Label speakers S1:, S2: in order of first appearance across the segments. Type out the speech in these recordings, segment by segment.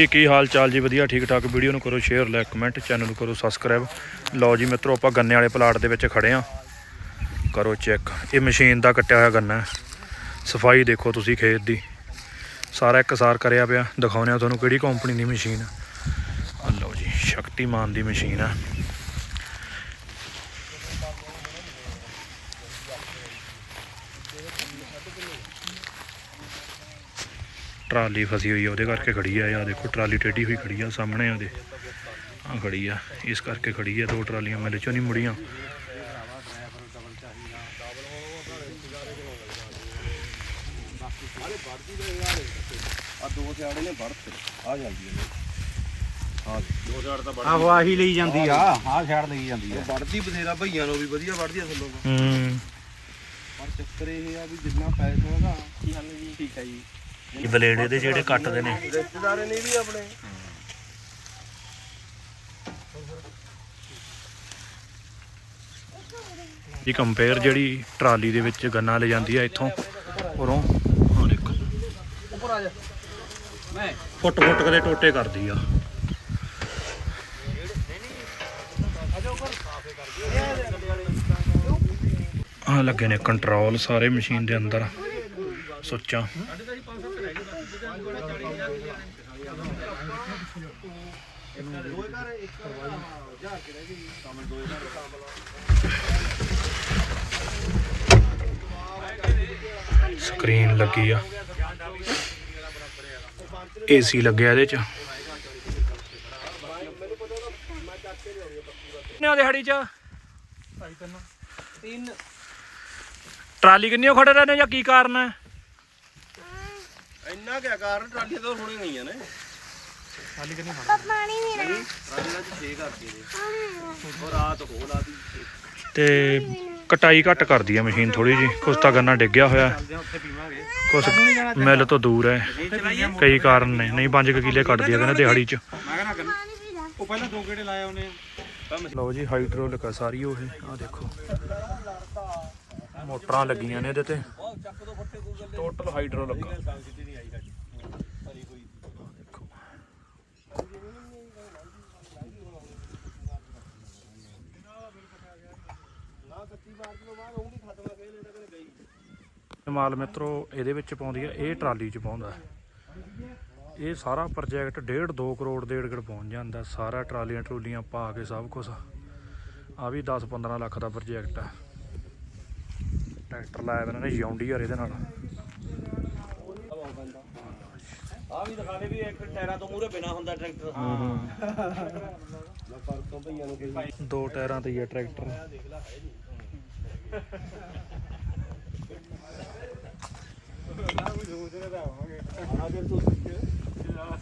S1: ਜੀ, ਕੀ ਹਾਲ ਚਾਲ ਜੀ? ਵਧੀਆ, ਠੀਕ ਠਾਕ। ਵੀਡੀਓ ਨੂੰ ਕਰੋ ਸ਼ੇਅਰ ਲਾਈਕ ਕਮੈਂਟ ਚੈਨਲ ਨੂੰ ਕਰੋ ਸਬਸਕ੍ਰਾਈਬ ਲਓ ਜੀ ਮਿੱਤਰੋ, ਆਪਾਂ ਗੰਨੇ ਵਾਲੇ ਪਲਾਟ ਦੇ ਵਿੱਚ ਖੜੇ ਆ। ਕਰੋ ਚੈੱਕ ਇਹ ਮਸ਼ੀਨ ਦਾ ਕੱਟਿਆ ਹੋਇਆ ਗੰਨਾ ਹੈ। ਸਫ਼ਾਈ ਦੇਖੋ ਤੁਸੀਂ ਖੇਤ ਦੀ। ਸਾਰਾ ਇੱਕਸਾਰ ਕਰਿਆ ਪਿਆ। ਦਿਖਾਉਂਦੇ ਆ ਤੁਹਾਨੂੰ ਕਿਹੜੀ ਕੰਪਨੀ ਦੀ ਮਸ਼ੀਨ ਆ ਲਓ ਜੀ, ਸ਼ਕਤੀਮਾਨ ਦੀ ਮਸ਼ੀਨ ਆ ਟਰਾਲੀ ਫਸੀ ਹੋਈ ਆ ਉਹਦੇ ਕਰਕੇ ਖੜੀ ਆ। ਆ ਦੇਖੋ ਟਰਾਲੀ ਟੇਢੀ ਹੋਈ ਖੜੀ ਆ ਸਾਹਮਣੇ ਉਹਦੇ। ਆ ਖੜੀ ਆ ਇਸ ਕਰਕੇ ਖੜੀ ਆ ਦੋ ਟਰਾਲੀਆਂ ਮਿਲ ਚੋਂ ਨਹੀਂ ਮੁੜੀਆਂ।
S2: ਆ ਦੋ ਸਿਆੜੇ ਨੇ ਵੜਤ ਆ ਜਾਂਦੀ ਹੈ
S3: ਆਹੋ ਆਹੀ ਲਈ ਜਾਂਦੀ ਆ। ਆਹ ਛੜ ਲਈ ਜਾਂਦੀ ਆ।
S2: ਵੜਦੀ ਬਥੇਰਾ ਭਈਆਂ ਨੂੰ ਵੀ ਵਧੀਆ ਵੜਦੀ ਆ ਥੱਲੋਂ।
S1: ਹੂੰ।
S2: ਪਰ ਚੱਕਰ ਇਹ ਆ ਵੀ ਜਿੰਨਾ ਪੈਸਾ ਹੈਗਾ ਕੀ ਹਾਲ ਜੀ? ਠੀਕ ਹੈ ਜੀ।
S1: ਇਹ ਬਲੇਡੇ ਦੇ ਜਿਹੜੇ ਕੱਟਦੇ ਨੇ।
S2: ਰਿਸ਼ਤੇਦਾਰ ਨੇ ਵੀ ਆਪਣੇ।
S1: ਇਹ ਕੰਪੇਅਰ ਜਿਹੜੀ ਟਰਾਲੀ ਦੇ ਵਿੱਚ ਗੰਨਾ ਲੈ ਜਾਂਦੀ ਆ ਇੱਥੋਂ ਉਰੋਂ। ਆ ਦੇਖੋ।
S2: ਉੱਪਰ ਆ ਜਾ।
S1: ਫੁੱਟ ਫੁੱਟ ਕਦੇ ਟੋਟੇ ਕਰਦੀ ਆ। ਆ ਲੱਗੇ ਨੇ ਕੰਟਰੋਲ ਸਾਰੇ ਮਸ਼ੀਨ ਦੇ ਅੰਦਰ। ਸੁੱਚਾਂ। ਸਕਰੀਨ ਲੱਗੀ ਆ। ਏਸੀ ਲੱਗਿਆ ਇਹਦੇ ਚ। ਕਿੰਨੇ ਦਿਹਾੜੀ ਚ?
S2: ਤਿੰਨ
S1: ਟਰਾਲੀ ਕਿੰਨੀ ਖੜੇ ਰਹੇ ਨੇ ਜਾਂ ਕੀ ਕਾਰਨ ਹੈ
S2: ਇੰਨਾ ਕਿਆ ਕਾਰਨ? ਟਰਾਲੀਆਂ ਤਾਂ ਹੁਣੇ ਗਈਆਂ ਨੇ।
S4: ਪਾਣੀ ਵੀ ਰਹਿਣਾ
S2: ਟਰਾਲੀਆਂ ਚ 6 ਕਰਤੀ ਨੇ। ਉਹ ਰਾਤ ਹੋ ਲਾਤੀ
S1: ਤੇ ਕਟਾਈ ਘੱਟ ਕਰਦੀ ਹੈ ਮਸ਼ੀਨ ਥੋੜੀ ਜੀ ਕੁਛ ਤਾਂ ਗੰਨਾ ਡਿੱਗਿਆ ਹੋਇਆ। ਕੁਛ ਮਿਲ ਤੋਂ ਦੂਰ ਹੈ। ਕਈ ਕਾਰਨ ਨੇ। ਨਹੀਂ 5 ਕਿੱਲੇ ਕੱਢਦੀ ਹੈ ਕਹਿੰਦੇ ਦਿਹਾੜੀ ਚ।
S3: ਉਹ ਪਹਿਲਾਂ ਦੋ ਗੇੜੇ ਉਹਨੇ।
S1: ਲਓ ਜੀ ਹਾਈਡ੍ਰੋਲਿਕ ਆ ਸਾਰੀ ਉਹ ਆ ਦੇਖੋ। ਮੋਟਰਾਂ ਲੱਗੀਆਂ ਨੇ ਇਹਦੇ ਤੇ। ਟੋਟਲ ਹਾਈਡ੍ਰੋਲਿਕ ਆ ਦੇਖੋ ਇਹ ਮਾਲ ਮਿੱਤਰੋ ਇਹਦੇ ਵਿੱਚ ਪਾਉਂਦੀ ਆ ਇਹ ਟਰਾਲੀ 'ਚ ਪਾਉਂਦਾ। ਇਹ ਸਾਰਾ ਪ੍ਰੋਜੈਕਟ 1.5 2 ਕਰੋੜ ਦੇ ਏੜ ਪਹੁੰਚ ਜਾਂਦਾ ਸਾਰਾ ਟਰਾਲੀਆਂ ਟਰੂਲੀਆਂ ਪਾ ਕੇ ਸਭ ਕੁਝ ਆ ਵੀ 10 15 ਲੱਖ ਦਾ ਪ੍ਰੋਜੈਕਟ ਆ। ਟਰੈਕਟਰ ਲਾਇਆ ਇਹਨਾਂ ਨੇ ਜੌਂਡੀਅਰ ਇਹਦੇ ਨਾਲ।
S2: ਆ ਵੀ ਦਿਖਾ ਦੇ ਵੀ ਇੱਕ ਟਾਇਰਾਂ ਤੋਂ ਮੂਰੇ ਬਿਨਾ ਹੁੰਦਾ ਟਰੈਕਟਰ। ਕਹੀ।
S1: ਦੋ ਟਾਇਰਾਂ ਤੇ ਹੀ ਆ ਟਰੈਕਟਰ।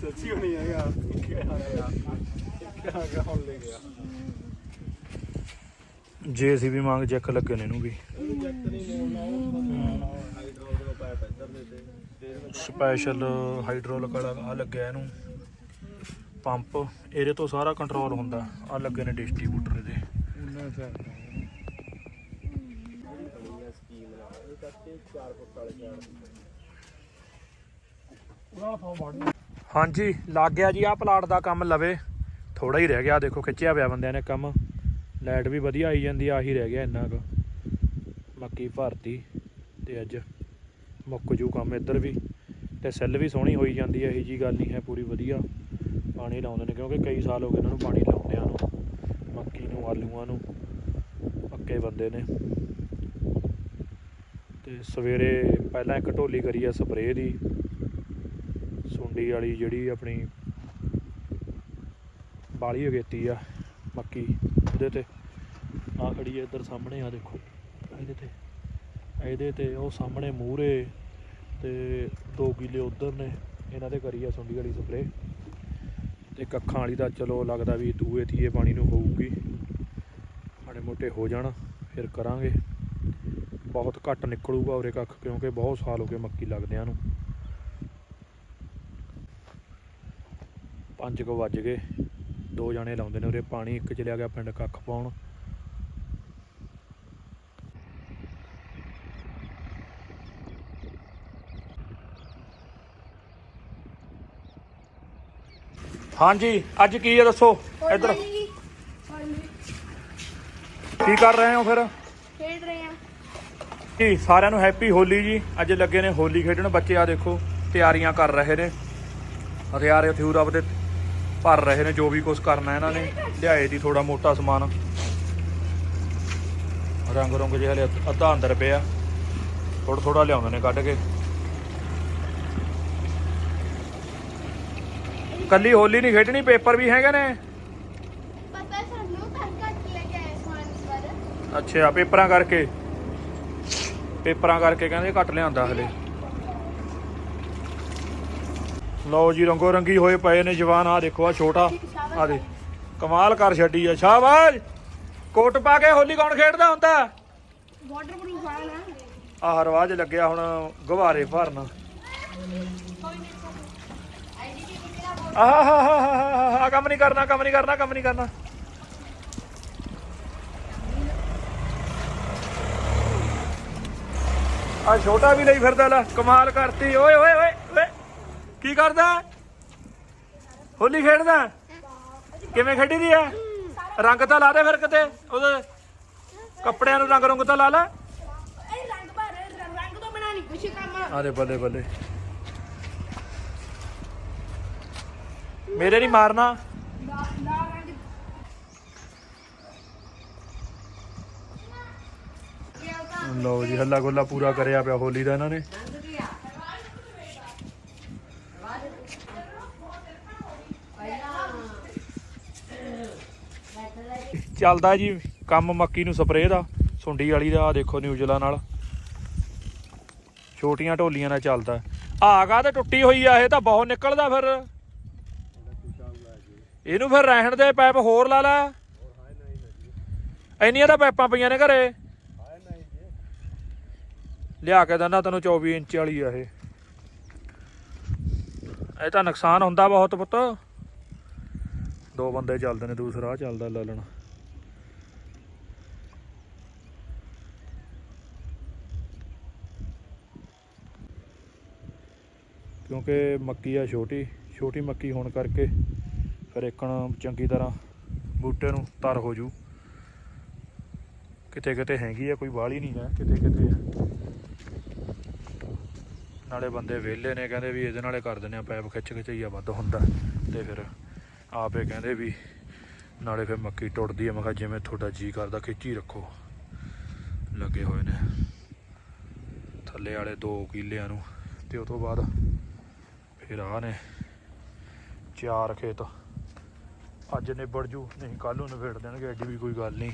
S3: ਸੱਚੀ ਹੋਣੀ ਆ ਯਾਰ ਕਿਆ ਕਿਆ ਹੁਣ ਲੈ ਗਿਆ
S1: ਜੇਸੀਬੀ ਮੰਗ ਚੈੱਕ ਲੱਗੇ ਨੇ ਇਹਨੂੰ ਵੀ। ਸਪੈਸ਼ਲ ਹਾਈਡ੍ਰੋਲਿਕ ਵਾਲਾ ਆ ਲੱਗਿਆ ਇਹਨੂੰ। ਪੰਪ ਇਹਦੇ ਤੋਂ ਸਾਰਾ ਕੰਟਰੋਲ ਹੁੰਦਾ। ਆ ਲੱਗੇ ਨੇ ਡਿਸਟ੍ਰੀਬਿਊਟਰ ਇਹਦੇ। ਹਾਂਜੀ, ਲੱਗ ਗਿਆ ਜੀ ਆ ਪਲਾਟ ਦਾ ਕੰਮ ਲਵੇ। ਥੋੜਾ ਹੀ ਰਹਿ ਗਿਆ ਦੇਖੋ, ਖਿੱਚਿਆ ਪਿਆ ਬੰਦਿਆਂ ਨੇ ਕੰਮ। ਲਾਈਟ ਵੀ ਵਧੀਆ ਆਈ ਜਾਂਦੀ ਆ ਆਹੀ ਰਹਿ ਗਿਆ ਇੰਨਾ ਕੁ। ਮੱਕੀ ਭਰਤੀ ਤੇ ਅੱਜ ਮੁੱਕ ਜੂ ਕੰਮ ਇੱਧਰ ਵੀ। ਤੇ ਸੈੱਲ ਵੀ ਸੋਹਣੀ ਹੋਈ ਜਾਂਦੀ ਹੈ ਇਹੀ ਜੀ ਗੱਲ ਨਹੀਂ ਹੈ, ਪੂਰੀ ਵਧੀਆ। ਪਾਣੀ ਲਾਉਂਦੇ ਨੇ, ਕਿਉਂਕਿ ਕਈ ਸਾਲ ਹੋ ਗਏ ਇਹਨਾਂ ਨੂੰ ਪਾਣੀ ਲਾਉਂਦਿਆਂ ਨੂੰ, ਮੱਕੀ ਨੂੰ, ਆਲੂਆਂ ਨੂੰ, ਪੱਕੇ ਬੰਦੇ ਨੇ। ਤੇ ਸਵੇਰੇ ਪਹਿਲਾਂ ਇੱਕ ਢੋਲੀ ਕਰੀ ਆ, ਸਪਰੇਅ ਦੀ। ਸੁੰਡੀ ਵਾਲੀ ਜਿਹੜੀ ਆਪਣੀ ਬਾਲੀ ਅਗੇਤੀ ਆ ਮੱਕੀ ਉਹਦੇ ਤੇ। ਆ ਖੜੀ ਆ ਇੱਧਰ ਸਾਹਮਣੇ, ਆ ਦੇਖੋ। ਇਹਦੇ ਤੇ ਇਹਦੇ ਤੇ ਉਹ ਸਾਹਮਣੇ ਮੂਹਰੇ ਤੇ 2 ਕਿੱਲੇ ਉਧਰ ਨੇ। ਇਹਨਾਂ ਦੇ ਕਰੀ ਆ ਸੁੰਡੀ ਵਾਲੀ ਸਪਰੇ ਤੇ ਕੱਖਾਂ ਵਾਲੀ ਦਾ ਚਲੋ ਲੱਗਦਾ ਵੀ ਦੂਏ ਤੀਏ ਪਾਣੀ ਨੂੰ ਹੋਊਗੀ। ਮਾੜੇ ਮੋਟੇ ਹੋ ਜਾਣ, ਫਿਰ ਕਰਾਂਗੇ। ਬਹੁਤ ਘੱਟ ਨਿਕਲੂਗਾ ਉਰੇ ਕੱਖ, ਕਿਉਂਕਿ ਬਹੁਤ ਸਾਲ ਹੋ ਗਏ ਮੱਕੀ ਲੱਗਦਿਆਂ ਨੂੰ। ਪੰਜ ਕੁ ਵੱਜ ਗਏ। ਦੋ ਜਾਣੇ ਲਾਉਂਦੇ ਨੇ ਉਰੇ ਪਾਣੀ ਇੱਕ ਚਲਿਆ ਗਿਆ ਪਿੰਡ ਕੱਖ ਪਾਉਣ। ਹਾਂਜੀ ਅੱਜ ਕੀ ਹੈ ਦੱਸੋ? ਇੱਧਰ। ਕੀ ਕਰ ਰਹੇ ਹੋ ਫਿਰ?
S4: ਖੇਡ ਰਹੇ ਆ
S1: ਜੀ ਸਾਰਿਆਂ ਨੂੰ ਹੈਪੀ ਹੋਲੀ ਜੀ। ਅੱਜ ਲੱਗੇ ਨੇ ਹੋਲੀ ਖੇਡਣ। ਬੱਚੇ ਆ ਦੇਖੋ ਤਿਆਰੀਆਂ ਕਰ ਰਹੇ ਨੇ। ਹਥਿਆਰ ਹਥਿਊਰ ਆਪਦੇ ਭਰ ਰਹੇ ਨੇ ਜੋ ਵੀ ਕੁਝ ਕਰਨਾ ਇਹਨਾਂ ਨੇ ਲਿਆਏ ਦੀ ਥੋੜਾ ਮੋਟਾ ਸਮਾਨ। ਰੰਗ ਰੰਗ ਜਿਹੇ ਹਲੇ ਅੱਧਾ ਅੰਦਰ ਪਿਆ। ਥੋੜਾ ਥੋੜਾ ਲਿਆਉਂਦੇ ਨੇ ਕੱਢ ਕੇ। ਕੱਲੀ ਹੋਲੀ ਨਹੀਂ ਖੇਡਣੀ ਪੇਪਰ ਵੀ ਹੈਗੇ ਨੇ?
S4: ਪਤਾ ਸਾਨੂੰ ਤਾਂ ਘੱਟ ਲੈ ਕੇ ਆਏ ਸਮਾਨ ਇਸ ਵਾਰ।
S1: ਅੱਛਾ ਪੇਪਰਾਂ ਕਰਕੇ। ਪੇਪਰਾਂ ਕਰਕੇ ਕਹਿੰਦੇ ਘੱਟ ਲਿਆਂਦਾ ਹਲੇ। ਲਓ ਜੀ, ਰੰਗੋ ਰੰਗੀ ਹੋਏ ਪਏ ਨੇ ਜਵਾਨ ਆ ਦੇਖੋ ਆ ਛੋਟਾ ਆ ਦੇ ਕਮਾਲ ਕਰ ਛੱਡੀ ਆ, ਸ਼ਾਬਾਸ਼! ਕੋਟ ਪਾ ਕੇ ਹੋਲੀ ਕੌਣ ਖੇਡਦਾ ਹੁੰਦਾ?
S4: ਵਾਟਰਪ੍ਰੂਫ ਆ ਨਾ
S1: ਆਹ ਰਵਾਜ ਲੱਗਿਆ ਹੁਣ ਗੁਬਾਰੇ ਭਰਨ। ਆਹ ਕੰਮ ਨਹੀਂ ਕਰਨਾ, ਕੰਮ ਨਹੀਂ ਕਰਨਾ, ਕੰਮ ਨਹੀਂ ਕਰਨਾ। ਆ ਛੋਟਾ ਵੀ ਲਈ ਫਿਰਦਾ ਲੈ, ਕਮਾਲ ਕਰਤੀ। ਓਏ ਓਏ ਓਏ ਓਏ। ਕੀ ਕਰਦਾ? ਹੋਲੀ ਖੇਡਦਾ? ਕਿਵੇਂ ਖੇਡੀ ਦੀ ਆ? ਰੰਗ ਤਾਂ ਲਾ ਦੇ ਫਿਰ ਕਿਤੇ ਉਹਦੇ ਕੱਪੜਿਆਂ ਨੂੰ ਰੰਗ ਰੰਗ ਤਾਂ ਲਾ ਲੈ।
S4: ਰੰਗ ਭਰ ਰੰਗ ਤੋਂ ਬਣਾ ਨਹੀਂ ਕੁਛ ਕੰਮ।
S1: ਆਰੇ ਬੱਲੇ ਬੱਲੇ। ਮੇਰੇ ਨਹੀਂ ਮਾਰਨਾ। ਲਓ ਜੀ ਹੱਲਾ ਗੋਲਾ ਪੂਰਾ ਕਰਿਆ ਪਿਆ ਹੋਲੀ ਦਾ ਇਹਨਾਂ ਨੇ। ਚੱਲਦਾ ਜੀ, ਕੰਮ ਮੱਕੀ ਨੂੰ ਸਪਰੇਅ ਦਾ, ਸੁੰਡੀ ਵਾਲੀ ਦਾ ਦੇਖੋ ਨਿਊਜ਼ਲਾ ਨਾਲ। ਛੋਟੀਆਂ ਢੋਲੀਆਂ ਨਾਲ ਚੱਲਦਾ। ਆਗਾ ਤੇ ਟੁੱਟੀ ਹੋਈ ਆ, ਇਹ ਤਾਂ ਬਹੁਤ ਨਿਕਲਦਾ ਫਿਰ। ਇਹਨੂੰ ਫਿਰ ਰਹਿਣ ਦੇ ਪਾਈਪ ਹੋਰ ਲਾ ਲੈ। ਇੰਨੀਆਂ ਤਾਂ ਪਾਈਪਾਂ ਪਈਆਂ ਨੇ ਘਰੇ। ਲਿਆ ਕੇ ਦਿੰਦਾ ਤੈਨੂੰ 24 ਇੰਚ ਵਾਲੀ ਆ ਇਹ। ਇਹ ਤਾਂ ਨੁਕਸਾਨ ਹੁੰਦਾ ਬਹੁਤ ਪੁੱਤ। ਦੋ ਬੰਦੇ ਚੱਲਦੇ ਨੇ, ਦੂਸਰਾ ਆਹ ਚੱਲਦਾ ਲੱਲਣ ਕਿਉਂਕਿ ਮੱਕੀ ਆ ਛੋਟੀ ਛੋਟੀ ਮੱਕੀ ਹੋਣ ਕਰਕੇ ਫਿਰ ਇੱਕਣ ਚੰਗੀ ਤਰ੍ਹਾਂ ਬੂਟੇ ਨੂੰ ਤਰ ਹੋ ਜੂ। ਕਿਤੇ ਕਿਤੇ ਹੈਗੀ ਆ, ਕੋਈ ਵਾਲੀ ਨਹੀਂ ਹੈ, ਕਿਤੇ ਕਿਤੇ ਆ ਨਾਲੇ ਬੰਦੇ ਵਿਹਲੇ ਨੇ, ਕਹਿੰਦੇ ਵੀ ਇਹਦੇ ਨਾਲੇ ਕਰ ਦਿੰਦੇ ਆ ਪੈਪ ਖਿੱਚ ਖਿਚਈਆ ਵੱਧ ਹੁੰਦਾ। ਤੇ ਫਿਰ ਆਪੇ ਕਹਿੰਦੇ ਵੀ ਨਾਲੇ ਫਿਰ ਮੱਕੀ ਟੁੱਟਦੀ ਆ, ਮੈਂ ਕਿਹਾ ਜਿਵੇਂ ਤੁਹਾਡਾ ਜੀ ਕਰਦਾ, ਖਿੱਚੀ ਰੱਖੋ। ਲੱਗੇ ਹੋਏ ਨੇ। ਥੱਲੇ ਵਾਲੇ 2 ਕਿੱਲਿਆਂ ਨੂੰ, ਤੇ ਉਹ ਤੋਂ ਬਾਅਦ ਫਿਰ ਆ ਨੇ। ਚਾਰ ਖੇਤ। ਅੱਜ ਨਿਬੜ ਜੂ, ਨਹੀਂ ਕੱਲ ਨੂੰ ਨਿਬੇੜ ਦੇਣਗੇ, ਐਡੀ ਵੀ ਕੋਈ ਗੱਲ ਨਹੀਂ।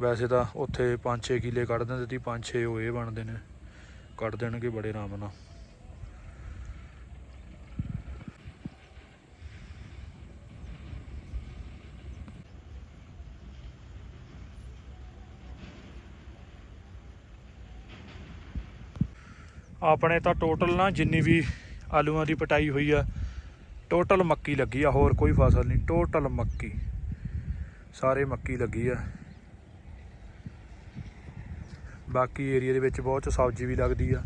S1: ਵੈਸੇ ਤਾਂ ਉੱਥੇ 5-6 ਕਿੱਲੇ ਕੱਢ ਦਿੰਦੇ ਸੀ 5-6 ਉਹ ਇਹ ਬਣਦੇ ਨੇ। ਕੱਢ ਦੇਣਗੇ ਬੜੇ ਆਰਾਮ ਨਾਲ। ਆਪਣੇ ਤਾਂ ਟੋਟਲ ਨਾ ਜਿੰਨੀ ਵੀ ਆਲੂਆਂ ਦੀ ਪਟਾਈ ਹੋਈ ਆ। ਟੋਟਲ ਮੱਕੀ ਲੱਗੀ ਆ, ਹੋਰ ਕੋਈ ਫਸਲ ਨਹੀਂ। ਟੋਟਲ ਮੱਕੀ। ਸਾਰੇ ਮੱਕੀ ਲੱਗੀ ਆ। ਬਾਕੀ ਏਰੀਆ ਦੇ ਵਿੱਚ ਬਹੁਤ ਸਬਜ਼ੀ ਵੀ ਲੱਗਦੀ ਆ।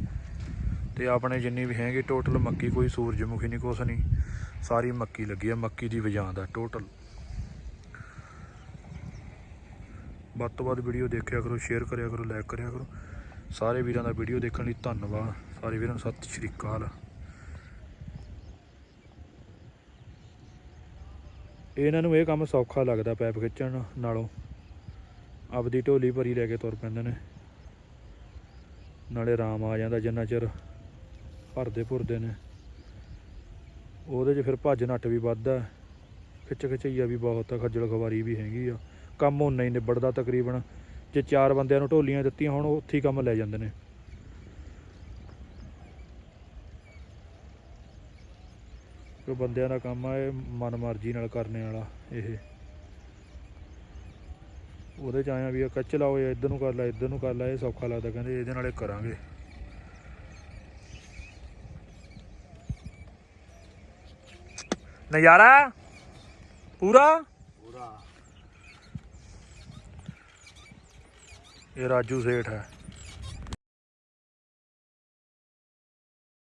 S1: ਤੇ ਆਪਣੇ ਜਿੰਨੀ ਵੀ ਹੈਗੇ ਟੋਟਲ ਮੱਕੀ, ਕੋਈ ਸੂਰਜਮੁਖੀ ਨਹੀਂ, ਕੁਛ ਨਹੀਂ। ਸਾਰੀ ਮੱਕੀ ਲੱਗੀ ਆ, ਮੱਕੀ ਦੀ ਵਜਾਂਦ ਦਾ ਟੋਟਲ ਵੱਧ ਤੋਂ ਵੱਧ ਵੀਡੀਓ ਦੇਖਿਆ ਕਰੋ ਸ਼ੇਅਰ ਕਰਿਆ ਕਰੋ ਲਾਈਕ ਕਰਿਆ ਕਰੋ। ਸਾਰੇ ਵੀਰਾਂ ਦਾ ਵੀਡੀਓ ਦੇਖਣ ਲਈ ਧੰਨਵਾਦ। ਸਾਰੇ ਵੀਰਾਂ ਨੂੰ ਸਤਿ ਸ਼੍ਰੀ ਅਕਾਲ। ਇਹਨਾਂ ਨੂੰ ਇਹ ਕੰਮ ਸੌਖਾ ਲੱਗਦਾ ਪੈਪ ਖਿੱਚਣ ਨਾਲੋਂ। ਆਪਦੀ ਢੋਲੀ ਭਰੀ ਲੈ ਕੇ ਤੁਰ ਪੈਂਦੇ ਨੇ। ਨਾਲੇ ਆਰਾਮ ਆ ਜਾਂਦਾ ਜਿੰਨਾ ਚਿਰ ਭਰਦੇ ਭੁਰਦੇ ਨੇ। ਉਹਦੇ 'ਚ ਫਿਰ ਭੱਜ ਨੱਟ ਵੀ ਵੱਧਦਾ। ਖਿੱਚ ਖਿਚਈਆ ਵੀ ਬਹੁਤ ਆ, ਖੱਜਲ ਖਵਾਰੀ ਵੀ ਹੈਗੀ ਆ। ਕੰਮ ਉਨਾ ਹੀ ਨਿਬੜਦਾ ਤਕਰੀਬਨ। ਜੇ ਚਾਰ ਬੰਦਿਆਂ ਨੂੰ ਢੋਲੀਆਂ ਦਿੱਤੀਆਂ ਹੁਣ ਉੱਥੇ ਹੀ ਕੰਮ ਲੈ ਜਾਂਦੇ ਨੇ। ਕੋਈ ਬੰਦਿਆਂ ਦਾ ਕੰਮ ਆ ਇਹ ਮਨ ਮਰਜ਼ੀ ਨਾਲ ਕਰਨੇ ਵਾਲਾ ਇਹ। ਉਹਦੇ ਚ ਆਇਆ ਵੀ ਆ ਕੱਚ ਲਾਓ ਜਾਂ ਇੱਧਰ ਨੂੰ ਕਰ ਲੈ ਇੱਧਰ ਨੂੰ ਕਰ ਲੈ ਇਹ ਸੌਖਾ ਲੱਗਦਾ ਕਹਿੰਦੇ ਇਹਦੇ ਨਾਲੇ ਕਰਾਂਗੇ। ਨਜ਼ਾਰਾ? ਪੂਰਾ?
S2: ਪੂਰਾ।
S1: ਇਹ ਰਾਜੂ ਸੇਠ ਹੈ।